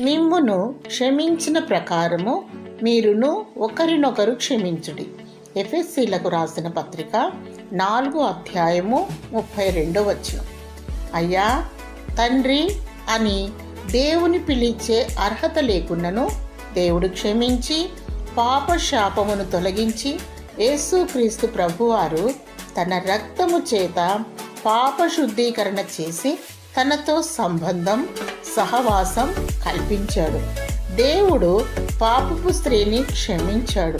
మిమ్మును క్షమించిన ప్రకారము మీరును ఒకరినొకరు క్షమించుడి. ఎఫ్ఎస్సీలకు రాసిన పత్రిక నాలుగు అధ్యాయము ముప్పై రెండో వచ్చిన అయ్యా తండ్రి అని దేవుని పిలిచే అర్హత లేకున్నను దేవుడు క్షమించి పాప శాపమును తొలగించి యేసుక్రీస్తు ప్రభువారు తన రక్తము చేత పాప శుద్ధీకరణ చేసి తనతో సంబంధం సహవాసం కల్పించాడు. దేవుడు పాపపు స్త్రీని క్షమించాడు.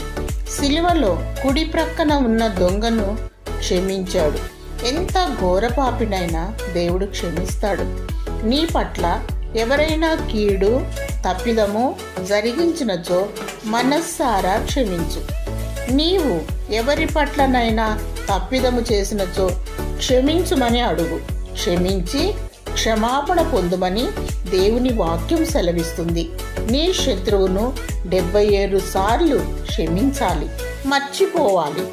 సిలువలో కుడి ప్రక్కన ఉన్న దొంగను క్షమించాడు. ఎంత ఘోరపాపినైనా దేవుడు క్షమిస్తాడు. నీ పట్ల ఎవరైనా కీడు తప్పిదము జరిగించినచో మనస్సారా క్షమించు. నీవు ఎవరి పట్లనైనా తప్పిదము చేసినచో క్షమించుమని అడుగు. క్షమించి క్షమాపణ పొందుమని దేవుని వాక్యం సెలవిస్తుంది. నీ శత్రువును డెబ్బై ఏడు సార్లు క్షమించాలి మర్చిపోవాలి.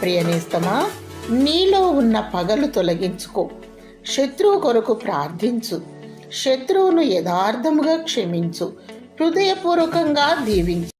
ప్రియనేస్తమా నీలో ఉన్న పగలు తొలగించుకో. శత్రువు కొరకు ప్రార్థించు. శత్రువును యథార్థముగా క్షమించు. హృదయపూర్వకంగా దీవించు.